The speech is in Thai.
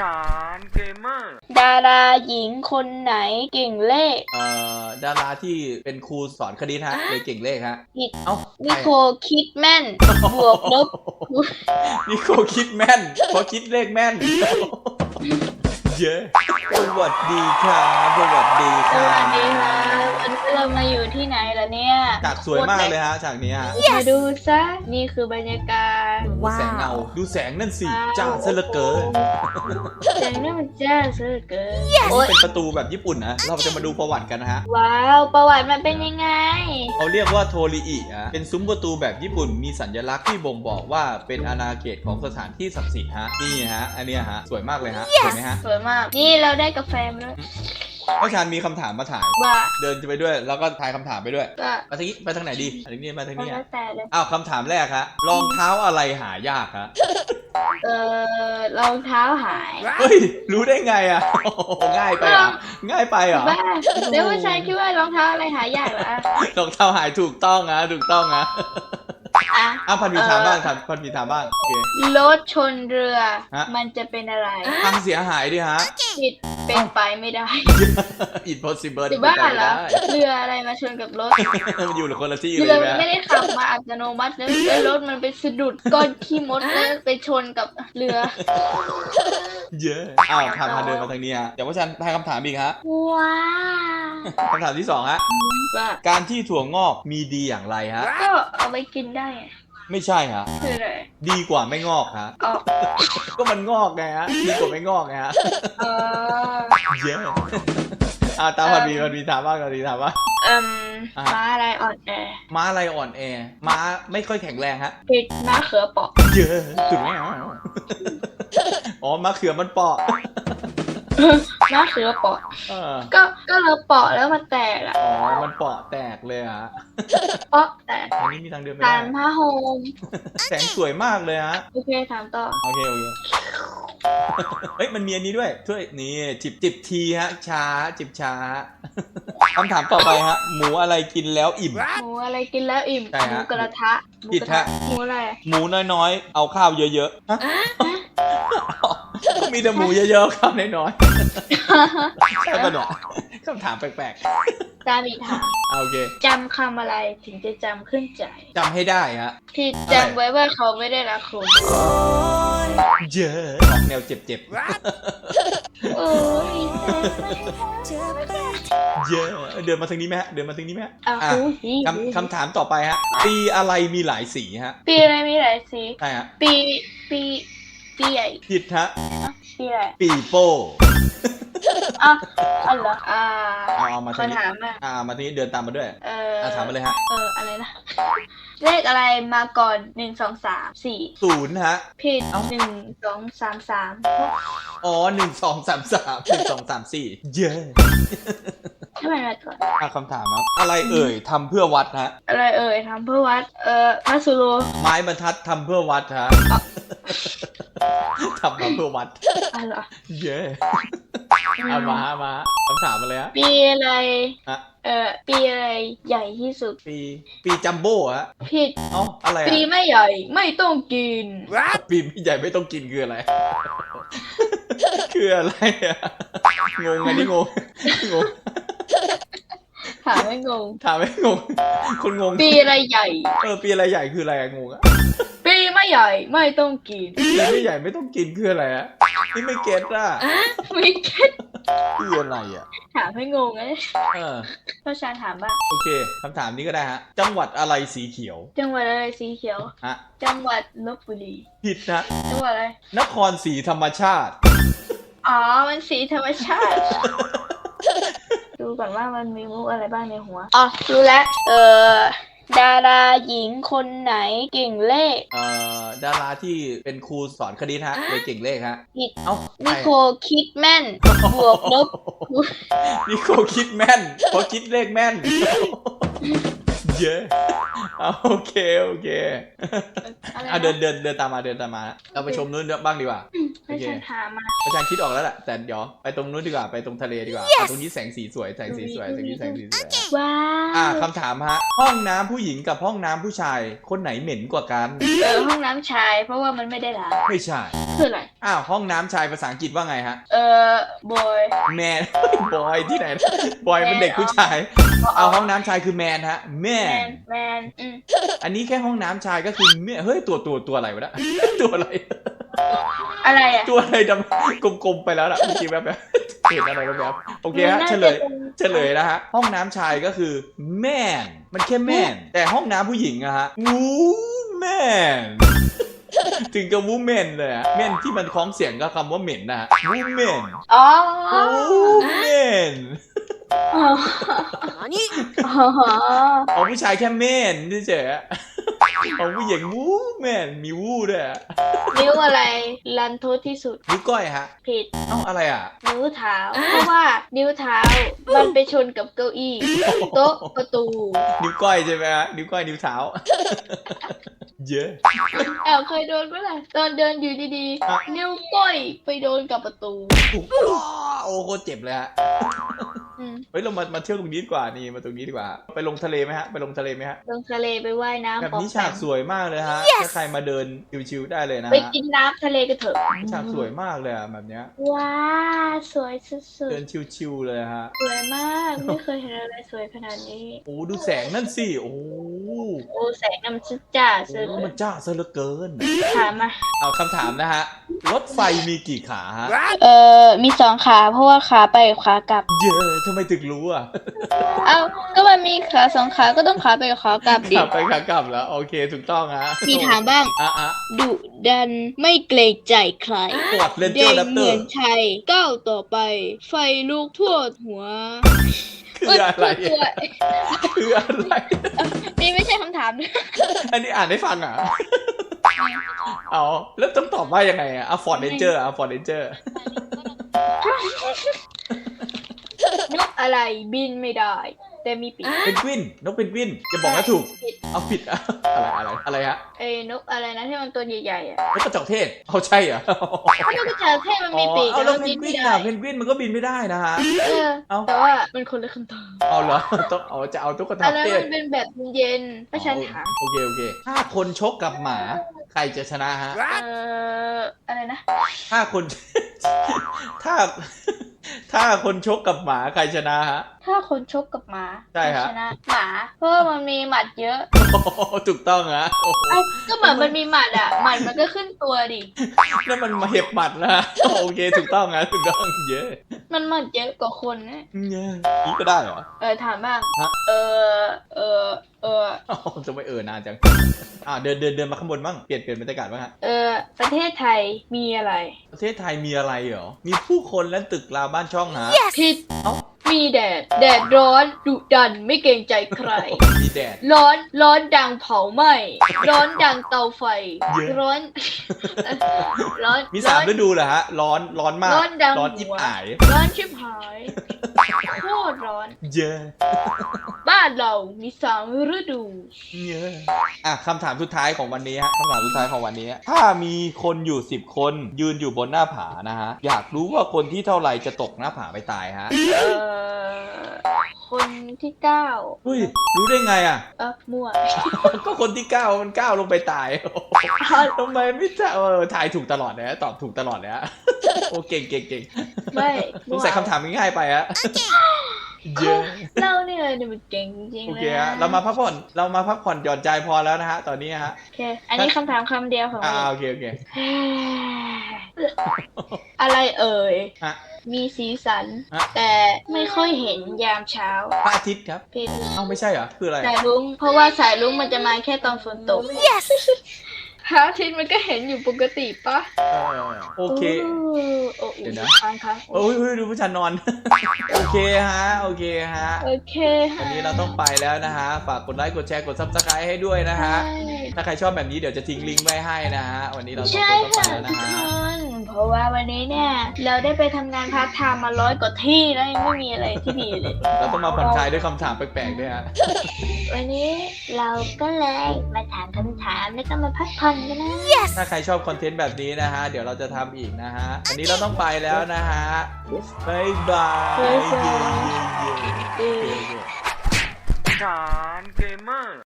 ฉานเกมเมอร์ ดาราหญิงคนไหนเก่งเลขเอ่อดาราที่เป็นครูสอนคณิตฮะเลยเก่งเลขฮะ ผิดเอ้านิโคคิดแม่นบวกลบนิโคคิดแม่นเพราะคิดเลขแม่น เยอะสวัสดีครับสวัสดีสครัวับสดีครับวันนี้เรามาอยู่ที่ไหนล่ะเนี่ยฉากสวยมากเลยฮะฉากนี้ฮะมาดูซะ นี่คือบรรยากา ศดูแสงเงาดูแสงนั่นสิว้าวจ้าซะเหลือเกินแสงนี่มันจ้าเสือเกินนี่โอ๊ยเป็นประตูแบบญี่ปุ่นนะ เราจะมาดูประวัติกันนะฮะ ว้าวประวัติมันเป็นยังไง เขาเรียกว่าโทริอิอะเป็นซุ้มประตูแบบญี่ปุ่น มีสัญลักษณ์ที่บ่งบอกว่าเป็นอาณาเขตของสถานที่ศักดิ์สิทธิ์ฮะ นี่ฮะ อันเนี้ยฮะ สวยมากเลยฮะเห็นไหมฮะ สวยมาก นี่เราได้กาแฟมาด้วย พ่อชานมีคำถามมาถ่ายว่าเดินไปด้วย แล้วก็ทายคำถามไปด้วยก็มาทางนี้ไปทางไหนดีอันนี้มาทางนี้แล้ฮะวแต่เลยอ้าวคำถามแรกฮะรองเท้าอะไรหายากฮะเออรองเท้าหายเฮ้ยรู้ได้ไงอะโอ้โหง่ายไปเหรอง่ายไปเหรอบ้าเดี๋ยวผู้ชายคิดว่ารองเท้าอะไรหายากเหรออะรองเท้าหายถูกต้องนะถูกต้องนะอะ อ้าวพันมีถามบ้างถามพันมีถามบ้างโอเค รถชนเรือ ฮะ มันจะเป็นอะไร พังเสียหายดิฮะผิด เป็นไปไม่ได้ impossible จะบ้าเหรอได้เรืออะไรมาชนกับรถ มันอยู่คนละที่เลเรือยมันนะไม่ได้ขับมาอัตโนมัตินะแล้วรถมันไปสะดุดก้อนขี้มดแล้วไปชนกับเรือเยอะอ้าวทางมาเดินมาทางนี้ฮะเดี๋ยวว่าฉันทายคำถามอีกฮะว้าคำถามที่สองฮะว่าการที่ถั่วงอกมีดีอย่างไรฮะ ก็เอาไปกินได้ไง ไม่ใช่ฮะ คืออะไรดีกว่าไม่งอกฮะ อ๋อก็มันงอกไงฮะ ดีกว่าไม่งอกไงฮะ เออเยอะอ่าตามพันมีพันมีถามบ้างพันมีถามบ้าง เอิ่มอะ ม้าอะไรอ่อนแอม้าอะไรอ่อนแอ ม้าไม่ค่อยแข็งแรงฮะผิดม้าเขือเปาะเยอะถูกไหมอ๋อมะเขือมันเปาะ ม้าเขือเปาะ เออก็ก็เราเปาะแล้วมันแตกอะอ๋อ มันเปาะแตกเลยฮะเปาะแตกอันนี้มีทางเดินไปตาได้มผ้าโฮมแสงสวยมากเลยฮะ โอเคถามต่อ โอเค โอเค เฮ้ย มันมีอันนี้ด้วยถ้วยนี่จิบจิบทีฮะ ช้า จิบช้าคำถามต่อไปฮะ หมูอะไรกินแล้วอิ่ม หมูอะไรกินแล้วอิ่มใช่หมูฮะกระทะหมูผิดกระทะฮะหมูอะไรอะหมูน้อยๆ เอาข้าวเยอะๆฮะ มีแต่หมูเยอะๆข้าวน้อยๆใช่ปะเนี่ยคำถามแปลกตามอีกถามๆเอาโอเคจำคำอะไรถึงจะจำขึ้นใจ จำให้ได้ฮะ ที่อะไรจำไว้ว่าเขาไม่ได้รักคุณเยอะออกแนวเจ็บโอ้ยๆ เยอะ เดินมาทางนี้ไหมฮะ เดินมาทางนี้ไหมฮะอะอะหูหีคำคำถามต่อไปฮะ ปีอะไรมีหลายสีฮะ ปีอะไรมีหลายสี ใช่ฮะ ปีปี ปีใหญ่ผิดฮะอะปีอะไรปีโป้อะอ๋อเหรออ่าเอาเอามาขอทางนี้ถามอะอ่ามาทางนี้เดินตามมาด้วยเอออะถามมาเลยฮะเอออะไรนะเลขอะไรมาก่อนหนึ่งสองสามสี่ศูนย์ฮะ ผิดเอ้าหนึ่งสองสามสามอ๋อหนึ่งสองสามสามหนึ่งสองสามสี่เยอะทำไมมาก่อน อะคำถามครับ อะไรเอ่ยทำเพื่อวัดฮะ อะไรเอ่ยทำเพื่อวัด เอ่อมาสุโรไม้บรรทัดทำเพื่อวัดฮะ ทำมาเพื่อวัดอะไรเหรอเย้เอามามาคำถามมาเลยฮะ ปีอะไรฮะเอ่อ ปีอะไรใหญ่ที่สุด ปี ปีจัมโบ้ฮะผิด เอ้าอะไรปีอะไม่ใหญ่ไม่ต้องกิน ปีไม่ใหญ่ไม่ต้องกินคืออะไร คืออะไรอะงงอันนี้งง งง ถามไม่งง ถามไม่งงคนงง ปีอะไรใหญ่ เออ ปีอะไรใหญ่คืออะไรอะงงอะปี ไม่ใหญ่ไม่ต้องกินปีไม่ใหญ่ไม่ต้องกินคืออะไรอะนี่ไม่เก็ตอะไม่เก็ตคืออะไรอะถามให้งงไงเออพ่อชานถามบ้างโอเคคำถามนี้ก็ได้ฮะ จังหวัดอะไรสีเขียว จังหวัดอะไรสีเขียว ฮะ จังหวัดลบบุรี ผิดนะ จังหวัดอะไร นครศรีธรรมชาติ อ๋อ มันสีธรรมชาติ ดูก่อนว่ามันมีมุกอะไรบ้างในหัว อ๋อ รู้แล้ว เอ่อ ดาราหญิงคนไหนเก่งเลข เอ่อดาราที่เป็นครูสอนคณิตฮะเลยเก่งเลขฮะผิด เอ้านิโคคิดแม่นบวกลบนิโคคิดแม่นเพราะคิดเลขแม่น เยอะ เอาโอเคโอเคอะไรอะเดินนะเดินเดินตามมาเดินตามมา เราไปชมนู้นบ้างดีกว่า ให้ฉันถามมาอาจารย์คิดออกแล้วแหละแต่เดี๋ยวไปตรงนู้นดีกว่าไปตรงทะเลดีกว่าเอาตรงนี้แสงสีสวยแสงสีสวยแสงนี้แสงสีสวยว้าอ่าวคำถามฮะห้องน้ำผู้หญิงกับห้องน้ำผู้ชาย คนไหนเหม็นกว่ากัน เออห้องน้ำชาย เพราะว่ามันไม่ได้ล้างไม่ใช่คืออะไรอ้าวห้องน้ำชายภาษาอังกฤษว่าไงฮะเออบอยแมน บอยที่ไหนนะบอยมันเด็กผู้ชายเอาห้องน้ำชายคือแมนฮะแมแมนนแมนอืมอันนี้แค่ห้องน้ำชายก็คือแม่เฮ้ยตัวตัวตัวอะไรวะเนะตัวอะไร อะไรอะตัวอะไรดำกลมๆไปแล้วล่ะเมื่อกี้แบบแบบเห็นอะไรแบบแบบโอเคฮะมันน่าเฉลยจะเป็นเฉลยนะฮะห้องน้ำชายก็คือแม่นมันแค่แม่นแต่ห้องน้ำผู้หญิงอะฮะวูแม่นถึงกับวูแมนเลยอะแม่นที่มันคล้องเสียงก็คำว่าเหม็นนะฮะวูแมนอ๋อวูแมน อ๋ออ๋อเอาผู้ชายแค่แม่นเฉยๆอะเอาผู้หญิงวูแมนมีวูด้วยอะนิ้วอะไรรันทดที่สุดนิ้วก้อยฮะผิด เอ้าอะไรอะ นิ้วเท้า เพราะว่านิ้วเท้ามันไปชนกับเก้าอี้โต๊ะประตูนิ้วก้อยใช่ไหมฮะนิ้วก้อยนิ้วเท้า เยอะอ้าวเคยโดนเมื่อไหร่ตอนเดินอยู่ดีอะๆนิ้วก้อยไปโดนกับประตู โอ้โคตรเจ็บเลยฮะอืม เฮ้ยเรามามาเที่ยวตรงนี้ดีกว่านี่มาตรงนี้ดีกว่า ไปลงทะเลไหมฮะ ไปลงทะเลไหมฮะ ลงทะเลไปว่ายน้ำแบบนี้ปอมฉากสวยมากเลยฮะ ถ้าใครมาเดินชิวๆได้เลยนะไปฮะกินน้ำทะเลกันเถอะ ฉากสวยมากเลยอะแบบเนี้ย ว้าสวยสุดเดินชิวๆเลยฮะๆสวยมากไม่เคยเห็นอะไรสวยขนาดนี้ โอ้ดูแสงนั่นสิ โอ้ โอ้แสงน้ำชิดจ้าโหเสือมันจ้าซะเหลือเกิน ถามมา เอาคำถามนะฮะ รถไฟมีกี่ขาฮะ เออมีสองขาเพราะว่าขาไปกับขากลับ เยอะทำไมถึงรู้อะ เอ้าก็มันมีขาสองขาก็ต้องขาไปกับขากลับดิขับไปขากลับแล้ว โอเคถูกต้องฮะมีถามบ้างอะอะดุดันไม่เกรงใจใครกดเลนเจอเด้งร์แรปเหเตอมือร์นชัยก้าวต่อไป ไฟลุกทั่วหัวคืออะไรเยทั่วอะคืออะไร นี่ไม่ใช่คำถามนะอันนี้อ่านให้ฟังอะ เอาแล้วต้องตอบว่ายังไงอะอะฟอร์ดเรนเจอร์อะฟอร์ดเรนเจอร์นกอะไรบินไม่ได้ แต่มีปีกเป็นกวินนกเป็นกวินอย่าบอกนะถูก ผิดเอาผิดอะอะไรอะไรอะไรฮะเอ้ยนกอะไรนะที่มันตัวใหญ่ๆอะนกกระจอกเทศเอาใช่เหรอก็นกกระจอกเทศมันมีปีกเอาแต่แล้วมันเพบินนกวิไม่นได้อะเพนกวินมันก็บินไม่ได้นะฮะ เออเอา แต่ว่ามันคนละคำตอบเอาเหรอต้องเอาจะเอาตุ๊กตาอันนั้นเทมัศนเป็นแบบเย็นเพราะฉันถามโอเคโอเคถ้าคนชกกับหมาใครจะชนะฮะ เอออะไรนะถ้าคน ถ้า ถ้าคนชกกับหมาใครชนะฮะ ถ้าคนชกกับหมาใช่ฮะ ชนะหมาเพราะว่ามันมีหมัดเยอะโอ้โหถูกต้องฮะโอ้โหเอ้าก็เหมือนมันมีหมัดอะหมัดมันก็ขึ้นตัวดิ นั่นมันมาเห็บหมัดนะฮะโอเค ถูกต้องฮะถูกต้องเยอะ มันหมัดเยอะกว่าคนนะเยอะนี่ก็ได้เหรอ เออถามบ้าง ฮะ เออ เออ เออ อ้าวจะไม่เออนานจัง อ่าเดินเดินเดินมาข้างบนบ้างเปลี่ยนเปลี่ยนบรรยากาศบ้างฮะ เออ ประเทศไทยมีอะไร ประเทศไทยมีอะไรเหรอ มีผู้คนและตึกราวบ้านช่องฮะ ผิด เอ้า มีแดด แดดร้อนดุดันไม่เกรงใจใคร มีแดด ร้อนร้อนดังเผาไหม้ร้อนดังเตาไฟเยอะร้อน ร้อนมีสามร้อนฤดูเหรอฮะ ร้อนร้อนมาก ร้อนดังร้อนหัอิบวอาย ร้อนชิบหายโคตรร้อน เยอะบ้านเรามีสามฤดูเยอะอะคำถามสุดท้ายของวันนี้ฮะคำถามสุดท้ายของวันนี้ ถ้ามีคนอยู่สิบคนยืนอยู่บนหน้าผานะฮะ อยากรู้ว่าคนที่เท่าไหร่จะตกหน้าผาไปตายฮะ เอ่อคนที่เก้าเฮ้ย รู้ได้ไงอะ เออมั่ว ก็คนที่เก้ามันก้าวลงไปตายทำไมไม่ถ่ายเออถ่ายถูกตลอดเลยฮะตอบถูกตลอดเลยฮะโอ้เก่งเก่งเก่งไม่สงสัยคำถามง่ายๆไปฮะเยอะเราเนี่ยเนี่ยมันเก่งจริงโอๆเลเคยฮะเรามาพักผ่อนเรามาพักผ่อนหย่อนใจพอแล้วนะฮะ ตอนนี้ฮะโอเคอันนี้คำถามคำเดียวของอ่าเราโอเคโอเคอะไรเอ่ยฮะ มีสีสัน ฮะ แต่ไม่ค่อยเห็นยามเช้าพระอาทิตย์ครับผิดเอ้าไม่ใช่เหรอ คืออะไร สายรุ้งเพราะว่าสายรุ้งมันจะมาแค่ตอนฝนตก yes พระอาทิตย์มันก็เห็นอยู่ปกติปะเออโอเค โอ้โหเดี๋ยวนะ ค้างค้างโอ้ยเฮ้ยดูผู้ชายนอน โอเคฮะ โอเคฮะ โอเคค่ะวันนี้เราต้องไปแล้วนะฮะ ฝากกดไลค์ กดแชร์ กดซับสไครต์ให้ด้วยนะฮะใช่ถ้าใครชอบแบบนี้เดี๋ยวจะทิ้งลิงก์ไว้ให้นะฮะ วันนี้เราต้องใช่ต้องไปค่ะแล้วทุนะกคฮะ น เพราะว่าวันนี้เนี่ย เราได้ไปทำงานพาร์ทไทม์มาร้อยกว่าที่แล้วยังไม่มีอะไรที่ดีเลย เราต้องมาผ่อนคลายด้วยคำถามแปลกๆด้วยฮะ วันนี้เราก็เลยมาถามคำถามแล้วก็มาพักผ่อนกันนะถ้าใครชอบคอนเทนต์แบบนี้นะฮะ เดี๋ยวเราจะทำอีกนะฮะ วันนี้เราต้องไปแล้วนะฮะบ๊ายบายบ๊ายบาย เย้ๆๆๆเออเย้ๆฐานเกมเมอร์